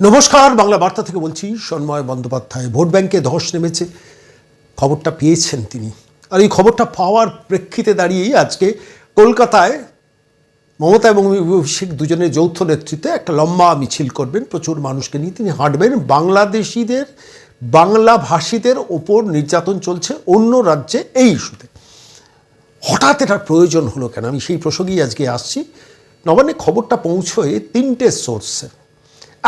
নমস্কার, বাংলা বার্তা থেকে বলছি, সন্ময় বন্দ্যোপাধ্যায় ভোট ব্যাংকে ধস নেমেছে। খবরটা পেয়েছেন তিনি। আর এই খবরটা পাওয়ার প্রেক্ষিতে দাঁড়িয়েই আজকে কলকাতায় মমতা এবং অভিষেক দুজনের যৌথ নেতৃত্বে একটা লম্বা মিছিল করবেন। প্রচুর মানুষকে নিয়ে তিনি হাঁটবেন। বাংলাদেশিদের, বাংলা ভাষীদের ওপর নির্যাতন চলছে অন্য রাজ্যে এই ইস্যুতে। হঠাৎ এটার প্রয়োজন হলো কেন? আমি সেই প্রসঙ্গেই আজকে আসছি। নবান্নে খবরটা পৌঁছয় তিনটে সোর্সে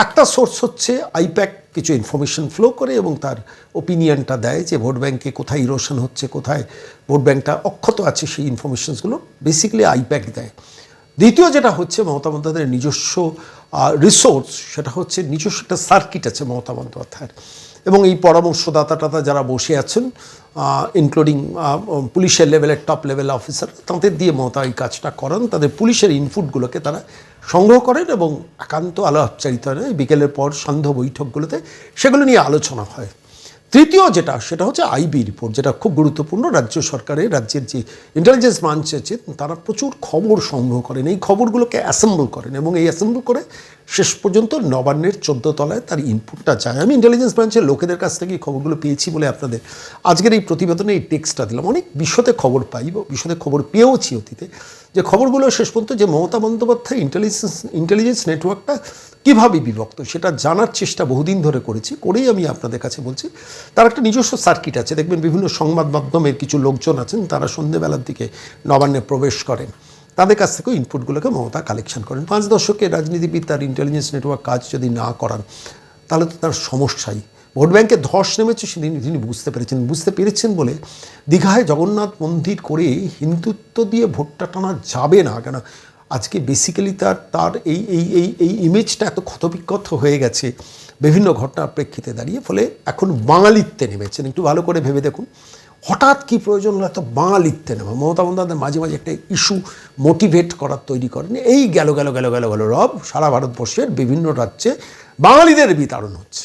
একটা সোর্স হচ্ছে আইপ্যাক কিছু ইনফরমেশন ফ্লো করে এবং তার ওপিনিয়নটা দেয় যে ভোট ব্যাঙ্কে কোথায় ইরোশন হচ্ছে, কোথায় ভোট ব্যাঙ্কটা অক্ষত আছে সেই ইনফরমেশনসগুলো বেসিক্যালি আইপ্যাক দেয়। দ্বিতীয় যেটা হচ্ছে মমতা বন্দ্যোপাধ্যায়ের নিজস্ব রিসোর্স সেটা হচ্ছে নিজস্ব একটা সার্কিট আছে মমতা বন্দ্যোপাধ্যায়ের। এবং এই পরামর্শদাতাটা যারা বসে আছেন ইনক্লুডিং পুলিশের লেভেলের টপ লেভেল অফিসার তাদের দিয়ে মমতা এই কাজটা করান। তাদের পুলিশের ইনপুটগুলোকে তারা সংগ্রহ করেন এবং একান্ত আলোচনারিত হয় বিকেলের পর সন্ধ্যা বৈঠকগুলোতে সেগুলো নিয়ে আলোচনা হয়। তৃতীয় যেটা, সেটা হচ্ছে আইবি রিপোর্ট যেটা খুব গুরুত্বপূর্ণ। রাজ্য সরকারের, রাজ্যের যে ইন্টেলিজেন্স ব্রাঞ্চ আছে, তারা প্রচুর খবর সংগ্রহ করেন। এই খবরগুলোকে অ্যাসেম্বল করেন এবং এই অ্যাসেম্বল করে শেষ পর্যন্ত নবান্নের চোদ্দ তলায় তার ইনপুটটা যায়। আমি ইন্টেলিজেন্স ব্রাঞ্চের লোকেদের কাছ থেকে এই খবরগুলো পেয়েছি বলে আপনাদের আজকের এই প্রতিবেদনে এই টেক্সটটা দিলাম। অনেক বিশদে খবর পাই বা বিশদে খবর পেয়েওছি অতীতে। যে খবরগুলো শেষ পর্যন্ত যে মমতা বন্দ্যোপাধ্যায় ইন্টেলিজেন্স ইন্টেলিজেন্স নেটওয়ার্কটা কীভাবে বিভক্ত? সেটা জানার চেষ্টা বহুদিন ধরে করেছি, করেই আমি আপনাদের কাছে বলছি। তার একটা নিজস্ব সার্কিট আছে, দেখবেন বিভিন্ন সংবাদ মাধ্যমের কিছু লোকজন আছেন, তারা সন্ধেবেলার দিকে নবান্নে প্রবেশ করেন। তাদের কাছ থেকেও ইনপুটগুলোকে মমতা কালেকশন করেন। পাঁচ দশকে রাজনীতিবিদ, তার ইন্টেলিজেন্স নেটওয়ার্ক কাজ যদি না করান, তাহলে তো তার সমস্যাই। ভোট ব্যাংকে ধস নেমেছে সেদিন তিনি বুঝতে পেরেছেন। বুঝতে পেরেছেন বলে দীঘায় জগন্নাথ মন্দির করে হিন্দুত্ব দিয়ে ভোটটা টানা যাবে না। কেন? আজকে বেসিক্যালি তার তার এই এই এই এই ইমেজটা এত ক্ষতবিক্ষত হয়ে গেছে, বিভিন্ন ঘটনার প্রেক্ষিতে দাঁড়িয়ে, ফলে এখন বাঙালিত্বে নেমেছেন। একটু ভালো করে ভেবে দেখুন, হঠাৎ কি প্রয়োজন হলো এত বাঙালিত্বে নেওয়া মমতা বন্দ্যোপাধ্যায় মাঝে মাঝে একটা ইস্যু মোটিভেট করার তৈরি করেন। এই গেল গেল গেল গেল গেল, রব, সারা ভারতবর্ষের বিভিন্ন রাজ্যে বাঙালিদের বিতাড়ন হচ্ছে।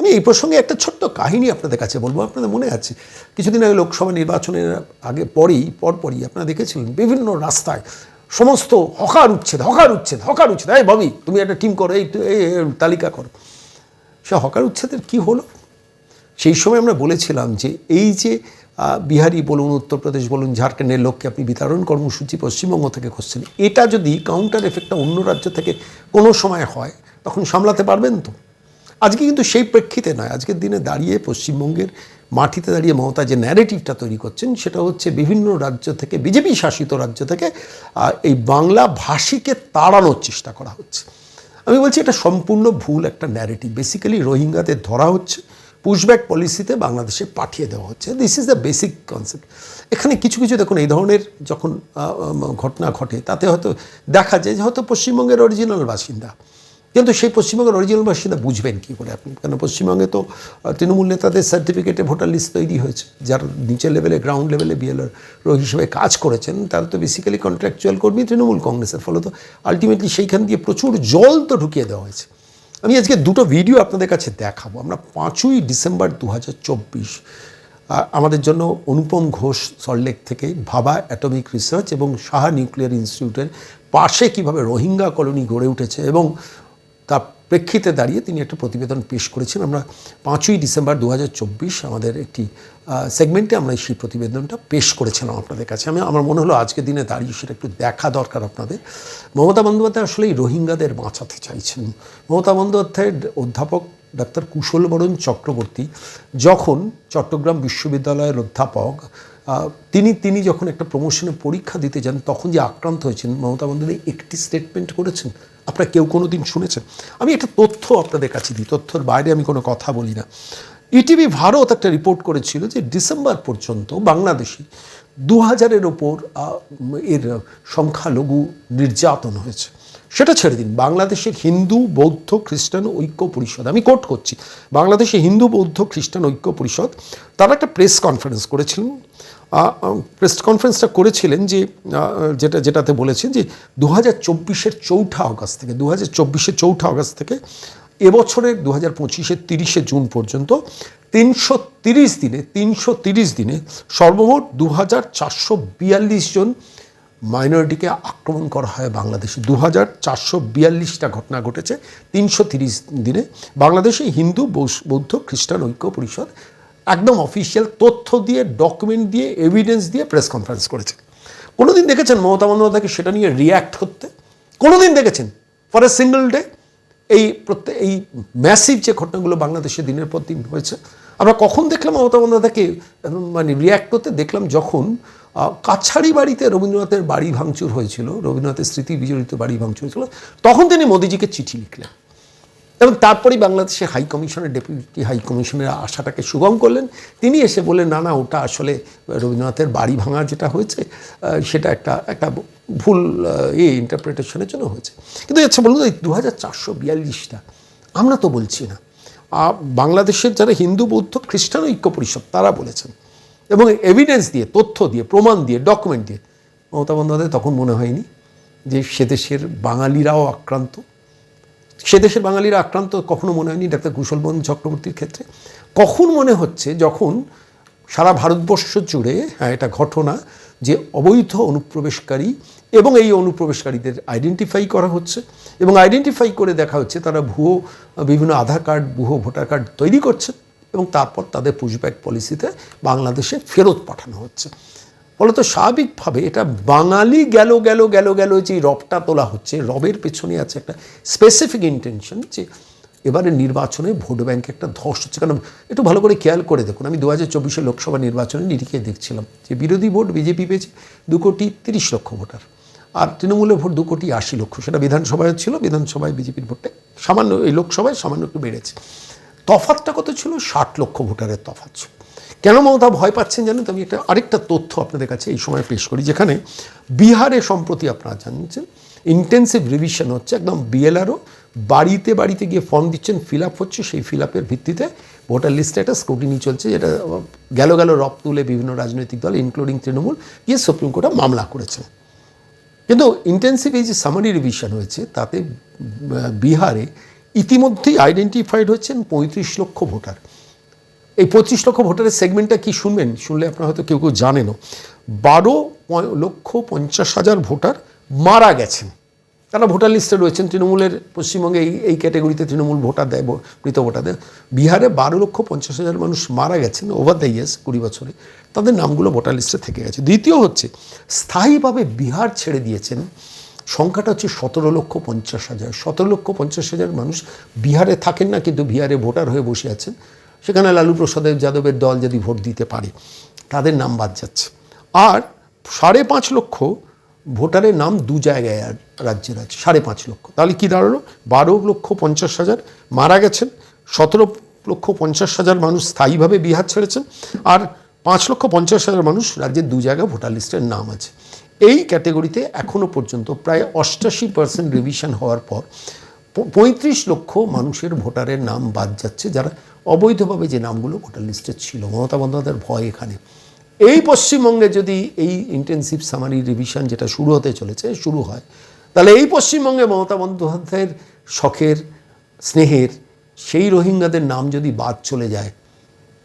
আমি এই প্রসঙ্গে একটা ছোট্ট কাহিনী আপনাদের কাছে বলব, আপনাদের মনে আছে? কিছুদিন আগে লোকসভা নির্বাচনের আগে পরেই, পরপরই আপনারা দেখেছিলেন, বিভিন্ন রাস্তায় সমস্ত হকার উচ্ছেদ হকার উচ্ছেদ হকার উচ্ছেদ। এই ভাবি তুমি একটা টিম করো, এই তালিকা করো। সে হকার উচ্ছেদের কি হলো? সেই সময় আমরা বলেছিলাম যে এই যে বিহারি বলুন, উত্তরপ্রদেশ বলুন, ঝাড়খণ্ডের লোককে আপনি বিতরণ কর্মসূচি পশ্চিমবঙ্গ থেকে করছেন এটা যদি কাউন্টার এফেক্টটা অন্য রাজ্য থেকে কোনো সময় হয়, তখন সামলাতে পারবেন তো? আজকে কিন্তু সেই প্রেক্ষিতে নয়। আজকের দিনে দাঁড়িয়ে পশ্চিমবঙ্গের মাটিতে দাঁড়িয়ে মমতা যে ন্যারেটিভটা তৈরি করছেন, সেটা হচ্ছে বিভিন্ন রাজ্য থেকে, বিজেপি শাসিত রাজ্য থেকে এই বাংলা ভাষীকে তাড়ানোর চেষ্টা করা হচ্ছে। আমি বলছি এটা সম্পূর্ণ ভুল একটা ন্যারেটিভ বেসিক্যালি রোহিঙ্গাদের ধরা হচ্ছে পুশব্যাক পলিসিতে বাংলাদেশে পাঠিয়ে দেওয়া হচ্ছে। This is the basic concept এখানে কিছু কিছু দেখুন, এই ধরনের যখন ঘটনা ঘটে, তাতে হয়তো দেখা যায় যে হয়তো পশ্চিমবঙ্গের অরিজিনাল বাসিন্দা কিন্তু সেই পশ্চিমবঙ্গের অরিজিনাল বাসিন্দা বুঝবেন কী করে আপনি? কেন পশ্চিমবঙ্গে তো তৃণমূল নেতাদের সার্টিফিকেটে ভোটার লিস্ট তৈরি হয়েছে। যারা নিচের লেভেলে গ্রাউন্ড লেভেলে বিএলআর হিসেবে কাজ করেছেন, তারা তো বেসিক্যালি কন্ট্রাকচুয়াল কর্মী, তৃণমূল কংগ্রেসের ফলে তো আলটিমেটলি সেইখান দিয়ে প্রচুর জল তো ঢুকিয়ে দেওয়া হয়েছে। আমি আজকে দুটো ভিডিও আপনাদের কাছে দেখাবো। আমরা পাঁচই ডিসেম্বর দু হাজার চব্বিশ আমাদের জন্য অনুপম ঘোষ সল্টলেক থেকে ভাবা অ্যাটমিক রিসার্চ এবং সাহা নিউক্লিয়ার ইনস্টিটিউটের পাশে কীভাবে রোহিঙ্গা কলোনি গড়ে উঠেছে এবং তার প্রেক্ষিতে দাঁড়িয়ে তিনি একটা প্রতিবেদন পেশ করেছেন। আমরা পাঁচই ডিসেম্বর দু হাজার চব্বিশ আমাদের একটি সেগমেন্টে আমরা সেই প্রতিবেদনটা পেশ করেছিলাম আপনাদের কাছে। আমি, আমার মনে হলো আজকের দিনে দাঁড়িয়ে সেটা একটু দেখা দরকার আপনাদের। মমতা বন্দ্যোপাধ্যায় আসলে এই রোহিঙ্গাদের বাঁচাতে চাইছেন। মমতা বন্দ্যোপাধ্যায়ের অধ্যাপক ডাক্তার কুশলবরণ চক্রবর্তী যখন চট্টগ্রাম বিশ্ববিদ্যালয়ের অধ্যাপক তিনি তিনি যখন একটা প্রমোশনে পরীক্ষা দিতে যান, তখন যে আক্রান্ত হয়েছেন, মমতা বন্দ্যোপাধ্যায় একটি স্টেটমেন্ট করেছেন আপনারা কেউ কোনো দিন শুনেছেন? আমি একটা তথ্য আপনাদের কাছে দিই, তথ্যর বাইরে আমি কোনো কথা বলি না। ইটিভি ভারত একটা রিপোর্ট করেছিল যে ডিসেম্বর পর্যন্ত বাংলাদেশি দু হাজারের ওপর এর সংখ্যালঘু নির্যাতন হয়েছে। সেটা ছেড়ে দিন। বাংলাদেশের হিন্দু, বৌদ্ধ, খ্রিস্টান ঐক্য পরিষদ, আমি কোট করছি, বাংলাদেশে হিন্দু, বৌদ্ধ, খ্রিস্টান ঐক্য পরিষদ, তারা একটা প্রেস কনফারেন্স করেছিলেন। প্রেস কনফারেন্সটা করেছিলেন যে যেটা, যেটাতে বলেছেন যে দু হাজার চব্বিশের চৌঠা আগস্ট থেকে দু হাজার চব্বিশের চৌঠা আগস্ট থেকে এবছরের দু হাজার পঁচিশের তিরিশে জুন পর্যন্ত তিনশো তিরিশ দিনে, তিনশো তিরিশ দিনে সর্বমোট দু হাজার চারশো বিয়াল্লিশ জন মাইনরিটিকে আক্রমণ করা হয় বাংলাদেশে। দু হাজার চারশো বিয়াল্লিশটা ঘটনা ঘটেছে তিনশো তিরিশ দিনে। বাংলাদেশে হিন্দু বৌদ্ধ, খ্রিস্টান ঐক্য পরিষদ একদম অফিসিয়াল তথ্য দিয়ে ডকুমেন্ট দিয়ে এভিডেন্স দিয়ে প্রেস কনফারেন্স করেছে। কোনোদিন দেখেছেন মমতা বন্দ্যোপাধ্যায়কে সেটা নিয়ে রিয়্যাক্ট করতে কোনোদিন দেখেছেন? ফর এ সিঙ্গল ডে এই প্রত্যেক এই ম্যাসিভ যে ঘটনাগুলো বাংলাদেশে দিনের পর দিন হয়েছে, আমরা কখন দেখলাম মমতা বন্দ্যোপাধ্যায়কে মানে রিয়্যাক্ট করতে? দেখলাম যখন কাছারি বাড়িতে রবীন্দ্রনাথের বাড়ি ভাঙচুর হয়েছিল, রবীন্দ্রনাথের স্মৃতি বিজড়িত বাড়ি ভাঙচুর হয়েছিল, তখন তিনি মোদিজিকে চিঠি লিখলেন। এবং তারপরেই বাংলাদেশের হাই কমিশনের ডেপুটি হাই কমিশনের আশাটাকে সুগম করলেন। তিনি এসে বললেন, না না, ওটা আসলে রবীন্দ্রনাথের বাড়ি ভাঙা যেটা হয়েছে সেটা একটা একটা ভুল এ ইন্টারপ্রিটেশনের জন্য হয়েছে। কিন্তু আচ্ছা বলুন এই দু হাজার চারশো বিয়াল্লিশটা, আমরা তো বলছি না। বাংলাদেশের যারা হিন্দু, বৌদ্ধ, খ্রিস্টান ঐক্য পরিষদ, তারা বলেছেন। এবং এভিডেন্স দিয়ে, তথ্য দিয়ে, প্রমাণ দিয়ে ডকুমেন্ট দিয়ে, মমতা বন্দ্যোপাধ্যায় তখন মনে হয়নি যে সে দেশের বাঙালিরাও আক্রান্ত। সে দেশের বাঙালিরা আক্রান্ত কখনো মনে হয়নি ডাক্তার কুশলবন চক্রবর্তীর ক্ষেত্রে। কখন মনে হচ্ছে যখন সারা ভারতবর্ষ জুড়ে হ্যাঁ এটা ঘটনা যে অবৈধ অনুপ্রবেশকারী এবং এই অনুপ্রবেশকারীদের আইডেন্টিফাই করা হচ্ছে এবং আইডেন্টিফাই করে দেখা হচ্ছে তারা ভুয়ো, বিভিন্ন আধার কার্ড, ভুয়ো ভোটার কার্ড তৈরি করছে এবং তারপর তাদের পুশব্যাক পলিসিতে বাংলাদেশে ফেরত পাঠানো হচ্ছে। ফলত স্বাভাবিকভাবে এটা বাঙালি গেল গেল গেল গেল যে রবটা তোলা হচ্ছে, রবের পেছনে আছে একটা স্পেসিফিক ইন্টেনশন যে এবারে নির্বাচনে ভোট ব্যাংকে একটা ধস হচ্ছে। কারণ একটু ভালো করে খেয়াল করে দেখুন, আমি দু হাজার চব্বিশে লোকসভা নির্বাচনে নিরিখে দেখছিলাম যে বিরোধী ভোট বিজেপি পেয়েছে দু কোটি তিরিশ লক্ষ ভোটার আর তৃণমূলের ভোট দু কোটি আশি লক্ষ। সেটা বিধানসভায় ছিল, বিধানসভায় বিজেপির ভোটটা সামান্য, এই লোকসভায় সামান্য একটু বেড়েছে। তফাতটা কত ছিল? ষাট লক্ষ ভোটারের তফাৎ ছিল। কেন মমতা ভয় পাচ্ছেন জানেন? তো আমি একটা আরেকটা তথ্য আপনাদের কাছে এই সময় পেশ করি, যেখানে বিহারে সম্প্রতি আপনারা জানছেন ইন্টেন্সিভ রিভিশন হচ্ছে, একদম বিএলআরও বাড়িতে বাড়িতে গিয়ে ফর্ম দিচ্ছেন ফিল আপ হচ্ছে, সেই ফিল আপের ভিত্তিতে ভোটার লিস্টে একটা স্ক্রুটিনি চলছে, যেটা গেল গেল রব তুলে বিভিন্ন রাজনৈতিক দল ইনক্লুডিং তৃণমূল, গিয়ে সুপ্রিম কোর্টে মামলা করেছে। কিন্তু ইন্টেন্সিভ এই যে সামারি রিভিশন হয়েছে, তাতে বিহারে ইতিমধ্যেই আইডেন্টিফাইড হচ্ছেন পঁয়ত্রিশ লক্ষ ভোটার। এই পঁচিশ লক্ষ ভোটারের সেগমেন্টটা কি শুনবেন? শুনলে আপনারা হয়তো কেউ কেউ জানেনও। বারো লক্ষ পঞ্চাশ হাজার ভোটার মারা গেছেন। তারা ভোটার লিস্টে রয়েছেন। তৃণমূলের পশ্চিমবঙ্গে এই এই ক্যাটাগরিতে তৃণমূল ভোটার দেয় মৃত ভোটার দেয়। বিহারে বারো লক্ষ পঞ্চাশ হাজার মানুষ মারা গেছেন ওভার দ্য ইয়ার্স কুড়ি বছরে। তাদের নামগুলো ভোটার লিস্টে থেকে গেছে। দ্বিতীয় হচ্ছে, স্থায়ীভাবে বিহার ছেড়ে দিয়েছেন। সংখ্যাটা হচ্ছে সতেরো লক্ষ পঞ্চাশ হাজার। সতেরো লক্ষ পঞ্চাশ হাজার মানুষ বিহারে থাকেন না, কিন্তু বিহারে ভোটার হয়ে বসে আছেন। সেখানে লালু প্রসাদ যাদবের দল যদি ভোট দিতে পারে, তাদের নাম বাদ যাচ্ছে। আর সাড়ে পাঁচ লক্ষ ভোটারের নাম দু জায়গায় রাজ্যের আছে সাড়ে পাঁচ লক্ষ। তাহলে কী দাঁড়াল? বারো লক্ষ পঞ্চাশ হাজার মারা গেছেন, সতেরো লক্ষ পঞ্চাশ হাজার মানুষ স্থায়ীভাবে বিহার ছেড়েছেন, আর পাঁচ লক্ষ পঞ্চাশ হাজার মানুষ রাজ্যের দু জায়গায় ভোটার লিস্টের নাম আছে। এই ক্যাটেগরিতে এখনও পর্যন্ত প্রায় অষ্টাশি পার্সেন্ট রিভিশন হওয়ার পর পঁয়ত্রিশ লক্ষ মানুষের ভোটারের নাম বাদ যাচ্ছে, যারা অবৈধভাবে যে নামগুলো ভোটার লিস্টে ছিল। মমতা বন্দ্যোপাধ্যায়ের ভয় এখানে। এই পশ্চিমবঙ্গে যদি এই ইন্টেন্সিভ সামারি রিভিশন যেটা শুরু হতে চলেছে, শুরু হয়, তাহলে এই পশ্চিমবঙ্গে মমতা বন্দ্যোপাধ্যায়ের শখের, স্নেহের, সেই রোহিঙ্গাদের নাম যদি বাদ চলে যায়,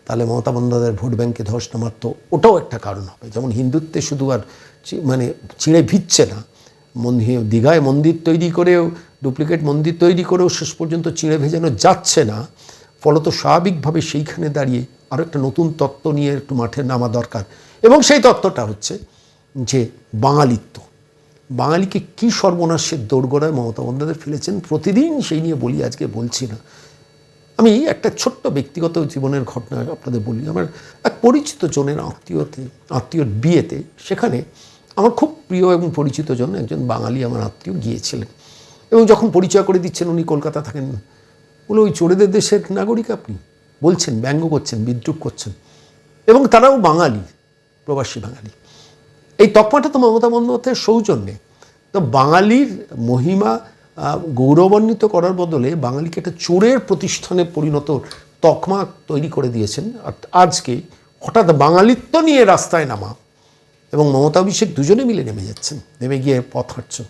তাহলে মমতা বন্দ্যোপাধ্যায়ের ভোট ব্যাংকে ধস নামার তো ওটাও একটা কারণ হবে। যেমন হিন্দুত্বে শুধু আর মানে চিড়ে ভিজছে না দীঘায় মন্দির তৈরি করেও ডুপ্লিকেট মন্দির তৈরি করেও শেষ পর্যন্ত চিড়ে ভেজানো যাচ্ছে না। ফলত স্বাভাবিকভাবে সেইখানে দাঁড়িয়ে আরও একটা নতুন তত্ত্ব নিয়ে একটু মাঠে নামা দরকার। এবং সেই তত্ত্বটা হচ্ছে যে বাঙালিত্ব। বাঙালিকে কী সর্বনাশের দোরগোড়ায় মমতা বন্দ্যোপাধ্যায় ফেলেছেন প্রতিদিন সেই নিয়ে বলি, আজকে বলছি না। আমি একটা ছোট্ট ব্যক্তিগত জীবনের ঘটনা আপনাদের বলি। আমার এক পরিচিত জনের আত্মীয়তে, আত্মীয়র বিয়েতে সেখানে আমার খুব প্রিয় এবং পরিচিত জন একজন বাঙালি আমার আত্মীয় গিয়েছিলেন। এবং যখন পরিচয় করে দিচ্ছেন উনি কলকাতা থাকেন, বলে, ওই চোরেদের দেশের নাগরিক আপনি? বলছেন, ব্যঙ্গ করছেন, বিদ্রুপ করছেন। এবং তারাও বাঙালি, প্রবাসী বাঙালি। এই তকমাটা তো মমতা বন্দ্যোপাধ্যায়ের সৌজন্যে। তো বাঙালির মহিমা গৌরবান্বিত করার বদলে বাঙালিকে একটা চোরের প্রতিষ্ঠানে পরিণত তকমা তৈরি করে দিয়েছেন। আজকে হঠাৎ বাঙালিত্ব নিয়ে রাস্তায় নামা এবং মমতা অভিষেক দুজনে মিলে নেমে যাচ্ছেন। নেমে গিয়ে পথ হাঁটছেন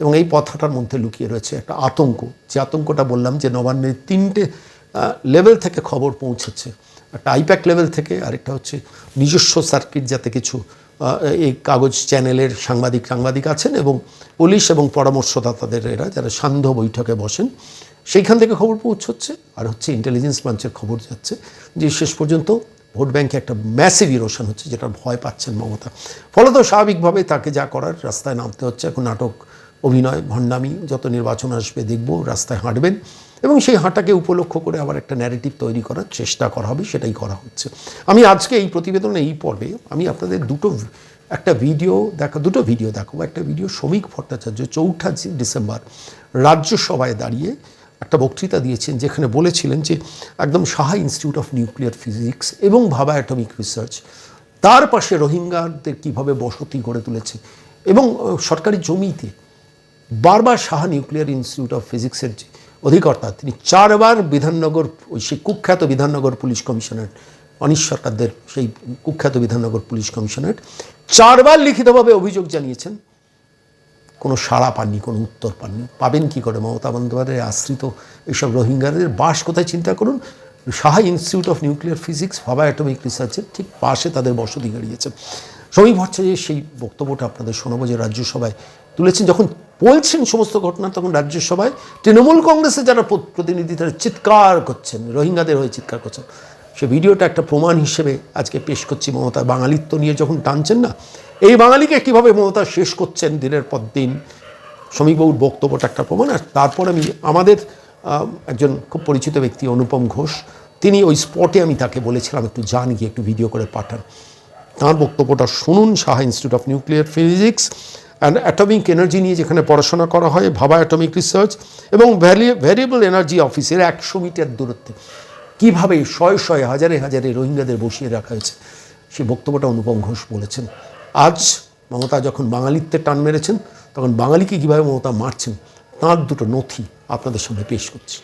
এবং এই পথ হাঁটার মধ্যে লুকিয়ে রয়েছে একটা আতঙ্ক। যে আতঙ্কটা বললাম যে নবান্নের তিনটে লেভেল থেকে খবর পৌঁছেছে। একটা আইপ্যাক লেভেল থেকে, আরেকটা হচ্ছে নিজস্ব সার্কিট যাতে কিছু এই কাগজ চ্যানেলের সাংবাদিক সাংবাদিক আছেন এবং পুলিশ এবং পরামর্শদাতাদের এরা, যারা সান্ধ্য বৈঠকে বসেন, সেইখান থেকে খবর পৌঁছচ্ছে। আর হচ্ছে ইন্টেলিজেন্স ব্রাঞ্চের খবর যাচ্ছে। যে শেষ পর্যন্ত ভোট ব্যাংকে একটা ম্যাসিভ ইরোশন হচ্ছে যেটা ভয় পাচ্ছেন মমতা। ফলত স্বাভাবিকভাবে তাকে যা করার, রাস্তায় নামতে হচ্ছে। এখন নাটক, অভিনয়, ভণ্ডামি, যত নির্বাচন আসবে দেখব, রাস্তায় হাঁটবেন। এবং সেই হাঁটাকে উপলক্ষ করে আবার একটা ন্যারেটিভ তৈরি করার চেষ্টা করা হবে, সেটাই করা হচ্ছে। আমি আজকে এই প্রতিবেদনে এই পর্বে আমি আপনাদের দুটো একটা ভিডিও দেখা, দুটো ভিডিও দেখাবো। একটা ভিডিও শ্রমিক ভট্টাচার্য চৌঠা ডিসেম্বর রাজ্যসভায় দাঁড়িয়ে একটা বক্তৃতা দিয়েছেন যেখানে বলেছিলেন যে একদম Saha institute of nuclear physics এবং ভাবা অ্যাটমিক রিসার্চ, তার পাশে রোহিঙ্গাদের কীভাবে বসতি গড়ে তুলেছে এবং সরকারি জমিতে বারবার সাহা নিউক্লিয়ার ইনস্টিটিউট অফ ফিজিক্সের যে অধিকর্তা, তিনি চারবার বিধাননগর, ওই সেই কুখ্যাত বিধাননগর পুলিশ কমিশনার, অনিশ সরকারদের সেই কুখ্যাত বিধাননগর পুলিশ কমিশনার চারবার লিখিতভাবে অভিযোগ জানিয়েছেন কোনো সাড়া পাননি, কোনো উত্তর পাননি। পাবেন কি করে? মমতা বন্দ্যোপাধ্যায়ের আশ্রিত এইসব রোহিঙ্গাদের বাস? কোথায় চিন্তা করুন? Saha institute of nuclear physics, Bhabha atomic রিসার্চের ঠিক পাশে তাদের বসতি গাড়িয়েছে। শ্রমিক ভট্টাচার্যের সেই বক্তব্যটা আপনাদের শোনাবো যে রাজ্যসভায় তুলেছেন। যখন বলছেন সমস্ত ঘটনা, তখন রাজ্যসভায় তৃণমূল কংগ্রেসের যারা প্রতিনিধি, তারা চিৎকার করছেন। রোহিঙ্গাদের হয়ে চিৎকার করছেন। সে ভিডিওটা একটা প্রমাণ হিসেবে আজকে পেশ করছি মমতা বাঙালিত্ব নিয়ে যখন টানছেন না, এই বাঙালিকে কীভাবে মমতা শেষ করছেন দিনের পর দিন? শ্রমিকবাবুর বক্তব্যটা একটা প্রমাণ। আর তারপর আমি, আমাদের একজন খুব পরিচিত ব্যক্তি, অনুপম ঘোষ, তিনি ওই স্পটে আমি তাকে বলেছিলাম, একটু যান, গিয়ে একটু ভিডিও করে পাঠান। তাঁর বক্তব্যটা শুনুন, Saha institute of nuclear physics and atomic energy নিয়ে যেখানে পড়াশোনা করা হয়, ভাবা অ্যাটমিক রিসার্চ এবং ভ্যালি ভ্যারিয়েবল এনার্জি অফিসের একশো মিটার দূরত্বে। কীভাবে শয়ে শয়ে হাজারে হাজারে রোহিঙ্গাদের বসিয়ে রাখা হয়েছে সেই বক্তব্যটা অনুপম ঘোষ বলেছেন আজ মমতা যখন বাঙালিত্বের টান মেরেছেন তখন বাঙালিকে কীভাবে মমতা মারছেন তাঁর দুটো নথি আপনাদের সামনে পেশ করছি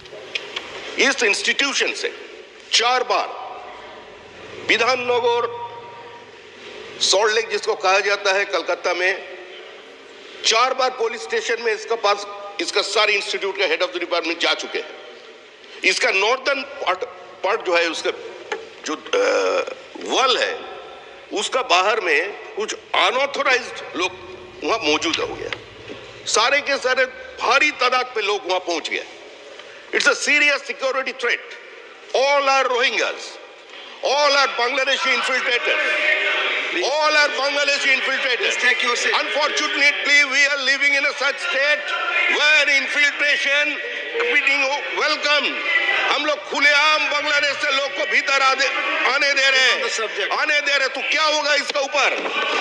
इस इंस्टीट्यूशन से चार बार विधाननगर सॉल्ट लेक जिसको कहा जाता है कलकत्ता में चार बार पुलिस स्टेशन में इसका पास इसका सारे इंस्टीट्यूट का हेड ऑफ द डिपार्टमेंट जा चुके हैं इसका नॉर्थर्न पट जो है उसका जो वल है उसका बाहर में कुछ अनऑथोराइज लोग वहाँ मौजूद हो गया। सारे के सारे भारी तादाद पे लोग वहाँ पहुँच गए। It's a serious security threat all are Rohingyas all are Bangladeshi infiltrators all are Bangladeshi infiltrators unfortunately we are living in a such state where infiltration bidding welcome हम लोग खुलेआम बांग्लादेश से लोग को भीतर आने आने दे रहे. आने दे रहे तो क्या होगा इसका ऊपर?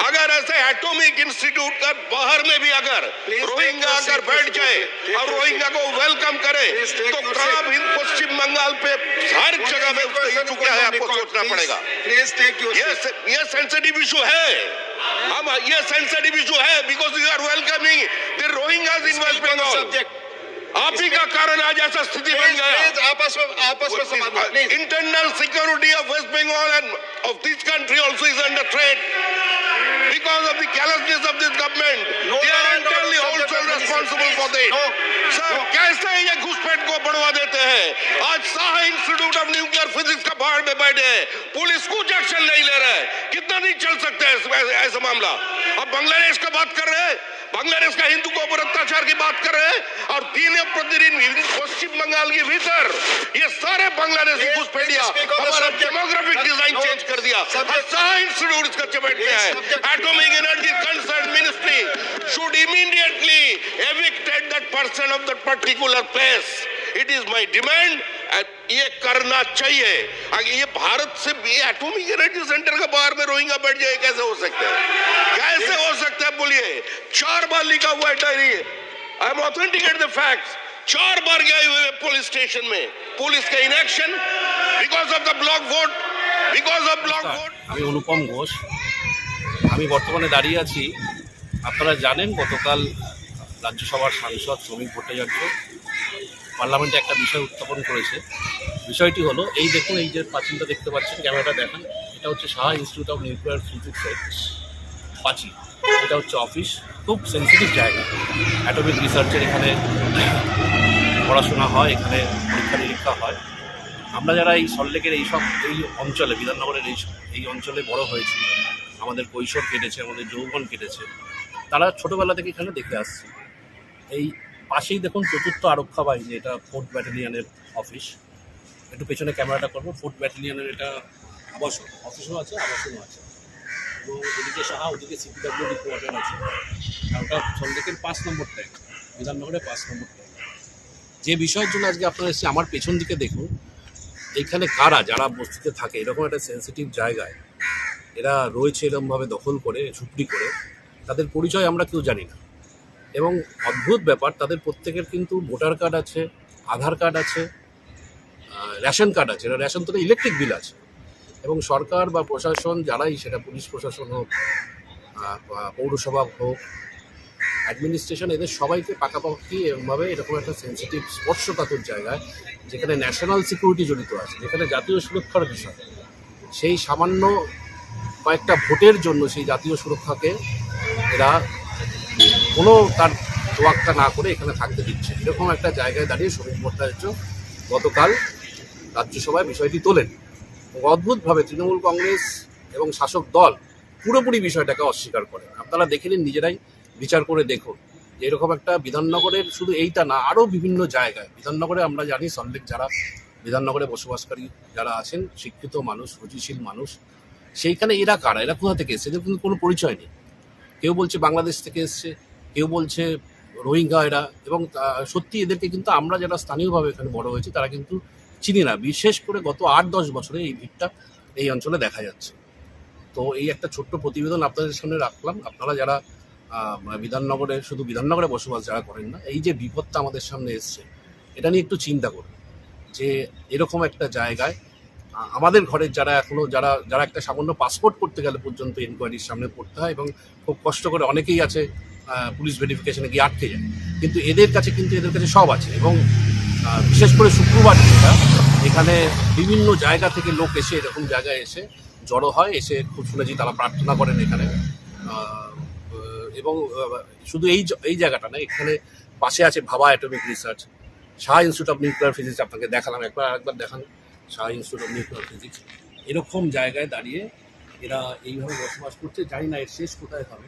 अगर ऐसे एटॉमिक इंस्टीट्यूट का बाहर में भी अगर रोहिंगा अगर बैठ जाए और रोहिंगा को वेलकम करे तो seat. भी पश्चिम बंगाल पे हर जगह में उसका इशू है आपको सोचना पड़ेगा। ये सेंसिटिव इशू है। हम ये सेंसिटिव इशू है because you are welcoming the Rohingyas in West Bengal. आप ही का कारण आज ऐसा स्थिति बन Please, गया please, आपस में आपस में समाधान uh, please internal security of West Bengal and of this country also is under threat because of the carelessness of this government. No, they are entirely no, also no, responsible for this. no, sir no. कैसे ये घुसपैठ को बढ़वा देते हैं? आज Shah institute of nuclear physics का बाहर में बैठे हैं। पुलिस कुछ एक्शन नहीं ले रहा है। कितना दिन चल सकता है ऐसे- मामला? अब बांग्लादेश का बात कर रहे हैं? बांग्लादेश का हिंदू के ऊपर अत्याचार की बात कर रहे हैं? और दिन प्रतिदिन पश्चिम बंगाल के भीतर ये सारे बांग्लादेश Please, घुसपैठिया हमारा डेमोग्राफिक डिज़ाइन चेंज कर दिया। शाह इंस्टीट्यूट इसका चपेट में है। Atomic Energy Concerned Ministry should immediately evicted that person of that particular place. It is my demand. ये करना चाहिए अगर ये भारत से ये एटॉमिक एनर्जी सेंटर का बाहर में रोहिंगा बैठ जाए कैसे हो सकता है कैसे हो सकता है बोलिए चार बार लिखा हुआ है diary I am authenticate the facts चार बार गए हुए पुलिस स्टेशन में पुलिस का inaction because of the block vote because of block vote Anupam Ghosh আমি বর্তমানে দাঁড়িয়ে আছি। আপনারা জানেন গতকাল রাজ্যসভার সাংসদ শ্রমিক ভট্টাচার্য পার্লামেন্টে একটা বিষয় উত্থাপন করেছে। বিষয়টি হলো, এই দেখুন, এই যে প্রাচীনটা দেখতে পাচ্ছেন, ক্যামেরাটা দেখান। এটা হচ্ছে সাহা ইনস্টিটিউট অফ নিউক্লিয়ার ফিজিক্সের প্রাচীন। এটা হচ্ছে অফিস, খুব সেন্সিটিভ জায়গা। অ্যাটমিক রিসার্চের এখানে পড়াশোনা হয়, এখানে পরীক্ষা নিরীক্ষা হয়। আমরা যারা এই সল্টলেকের এই সব এই অঞ্চলে, বিধাননগরের এই এই অঞ্চলে বড় হয়েছি আমাদের কৈশোর কেটেছে, আমাদের যৌবন কেটেছে। তারা ছোটোবেলা থেকে এখানে দেখে আসছে। এই পাশেই দেখুন চতুর্থ আরক্ষা বাহিনী, এটা ফোর্থ ব্যাটালিয়ানের অফিস একটু পেছনে ক্যামেরাটা করব। ফোর্থ ব্যাটালিয়ানের এটা আবাসন অফিসও আছে, আবাসনও আছে। এবং এদিকে সাহা, ওদিকে সিপিডাব্লিউডি কোয়ার্টার আছে। আর ওটা সন্দেকের পাঁচ নম্বর ট্যাঙ্ক বিধাননগরের পাঁচ নম্বর ট্যাঙ্ক যে বিষয়ের জন্য আজকে আপনারা এসে আমার পেছন দিকে দেখুন এইখানে কারা, যারা বস্তিতে থাকে, এরকম একটা সেন্সিটিভ জায়গায় এরা রয়েছে এরকমভাবে দখল করে, ঝুপড়ি করে, তাদের পরিচয় আমরা কেউ জানি না। এবং অদ্ভুত ব্যাপার, তাদের প্রত্যেকের কিন্তু ভোটার কার্ড আছে, আধার কার্ড আছে রেশন কার্ড আছে। রেশন তো ইলেকট্রিক বিল আছে। এবং সরকার বা প্রশাসন যারাই সেটা পুলিশ প্রশাসন হোক পৌরসভা হোক অ্যাডমিনিস্ট্রেশন এদের সবাইকে পাকাপাকি এরকমভাবে এরকম একটা সেন্সিটিভ স্পর্শকাতর জায়গায়, যেখানে ন্যাশনাল সিকিউরিটি জড়িত আছে, যেখানে জাতীয় সুরক্ষার বিষয়, সেই সামান্য কয়েকটা ভোটের জন্য সেই জাতীয় সুরক্ষাকে এরা কোনো তার তোয়াক্কা না করে এখানে থাকতে দিচ্ছে। এরকম একটা জায়গায় দাঁড়িয়ে শ্রমিক ভট্টাচার্য গতকাল রাজ্যসভায় বিষয়টি তোলেন। অদ্ভুতভাবে তৃণমূল কংগ্রেস এবং শাসক দল পুরোপুরি বিষয়টাকে অস্বীকার করে আপনারা দেখে নিন, নিজেরাই বিচার করে দেখুন এরকম একটা বিধাননগরের শুধু এইটা না, আরও বিভিন্ন জায়গায়, বিধাননগরে আমরা জানি সল্লেক যারা বিধাননগরে বসবাসকারী যারা আছেন, শিক্ষিত মানুষ, রুচিশীল মানুষ সেইখানে এরা কারা? এরা কোথা থেকে এসছে? এদের কিন্তু কোনো পরিচয় নেই। কেউ বলছে বাংলাদেশ থেকে এসছে, কেউ বলছে রোহিঙ্গা এরা এবং সত্যি এদেরকে কিন্তু আমরা যারা স্থানীয়ভাবে এখানে বড় হয়েছি, তারা কিন্তু চিনি না। বিশেষ করে গত আট দশ বছরে এই ভিড়টা এই অঞ্চলে দেখা যাচ্ছে। তো এই একটা ছোট্ট প্রতিবেদন আপনাদের সামনে রাখলাম। আপনারা যারা বিধাননগরে, শুধু বিধাননগরে বসবাস যারা করেন না, এই যে বিপদটা আমাদের সামনে এসছে, এটা নিয়ে একটু চিন্তা করুন। যে এরকম একটা জায়গায় আমাদের ঘরের যারা এখনও যারা যারা একটা সামান্য পাসপোর্ট করতে গেলে পর্যন্ত এনকোয়ারির সামনে পড়তে হয় এবং খুব কষ্ট করে অনেকেই আছে পুলিশ ভেরিফিকেশনে গিয়ে আটকে যায়। কিন্তু এদের কাছে কিন্তু এদের কাছে সব আছে এবং বিশেষ করে শুক্রবার যেটা, এখানে বিভিন্ন জায়গা থেকে লোক এসে এরকম জায়গায় এসে জড়ো হয়, এসে খুব শুনেছি তারা প্রার্থনা করেন এখানে। এবং শুধু এই এই জায়গাটা না, এখানে পাশে আছে Bhabha atomic research Shah institute of nuclear physics আপনাকে দেখালাম, একবার আরেকবার দেখান। Shah institute nuclear physics. এরকম জায়গায় দাঁড়িয়ে এরা এইভাবে বসবাস করছে, জানি না এর শেষ কোথায় হবে।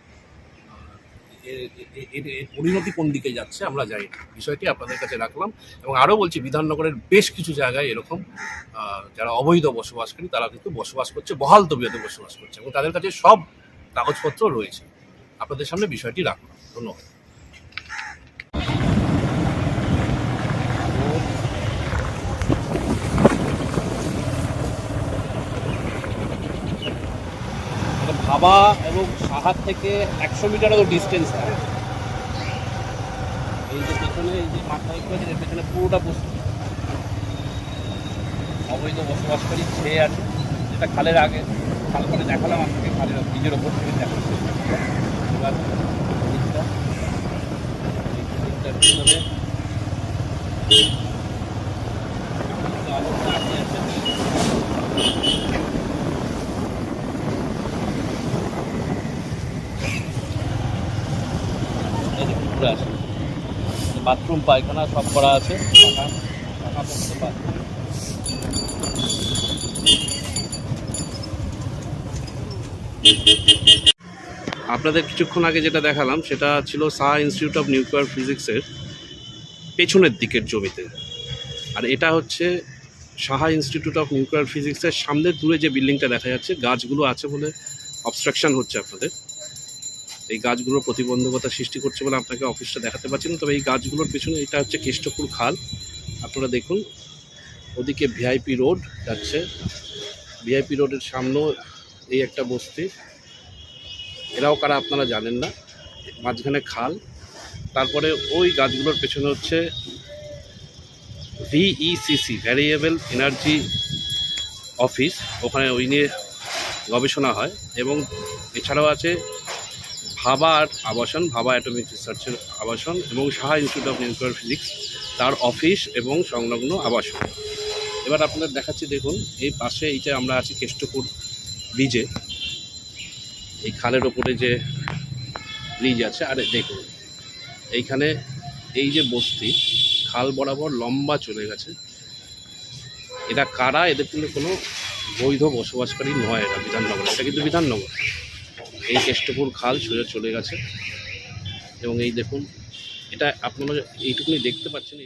এর পরিণতি কোন দিকে যাচ্ছে আমরা জানি না। বিষয়টি আপনাদের কাছে রাখলাম এবং আরও বলছি, বিধাননগরের বেশ কিছু জায়গায় এরকম যারা অবৈধ বসবাসকারী তারা কিন্তু বসবাস করছে, বহাল তবিয়তে বসবাস করছে এবং তাদের কাছে সব কাগজপত্র রয়েছে। আপনাদের সামনে বিষয়টি রাখলাম। ধন্যবাদ। এটা এবং সাহার থেকে একশো মিটারেরও ডিস্টেন্স থাকে এই যে পেছনে, এই যে করেছে এর পেছনে পুরোটা বস্তু। অবৈধ বসবাসকারী ছেয়ে আছে, যেটা খালের আগে, খাল করে দেখালাম আপনাকে, খালের নিজের ওপর থেকে দেখাচ্ছি এবার আলোটা আসে আছে এই যে পুকুরে আছে বাথরুম, পায়খানা সব করা আছে। আপনাদের কিছুক্ষণ আগে যেটা দেখালাম, সেটা ছিল শাহ ইনস্টিটিউট অফ নিউক্লিয়ার ফিজিক্সের পেছনের দিকের জমিতে আর এটা হচ্ছে সাহা ইনস্টিটিউট অফ নিউক্লিয়ার ফিজিক্সের সামনের দূরে যে বিল্ডিংটা দেখা যাচ্ছে, গাছগুলো আছে বলে অবস্ট্রাকশন হচ্ছে আপনাদের এই গাছগুলোর প্রতিবন্ধকতা সৃষ্টি করছে বলে আপনাকে অফিসটা দেখাতে পারছি না। তবে এই গাছগুলোর পেছনে এটা হচ্ছে কেষ্টপুর খাল। আপনারা দেখুন, ওদিকে ভিআইপি রোড যাচ্ছে। ভিআইপি রোডের সামনেও এই একটা বস্তি। এরাও কারা আপনারা জানেন না, মাঝখানে খাল। তারপরে ওই গাছগুলোর পেছনে হচ্ছে ভিইসিসি ভ্যারিয়েবল এনার্জি অফিস ওখানে ওই নিয়ে গবেষণা হয় এবং এছাড়াও আছে ভাবা আর আবাসন, ভাবা অ্যাটমিক রিসার্চের আবাসন এবং Saha institute of nuclear physics তার অফিস এবং সংলগ্ন আবাসন। এবার আপনাদের দেখাচ্ছি, দেখুন, এই পাশে এইটা আমরা আছি কেষ্টপুর ব্রিজে। এই খালের ওপরে যে ব্রিজ আছে, আর দেখুন, এইখানে এই যে বস্তি, খাল বরাবর লম্বা চলে গেছে। এটা কারা? এদের কিন্তু কোনো বৈধ বসবাসকারী নয় এরা বিধাননগর। এটা কিন্তু বিধাননগর। এই কেষ্টপুর খাল সোজা চলে গেছে। এবং এই দেখুন এটা আপনারা এইটুকুনি দেখতে পাচ্ছেন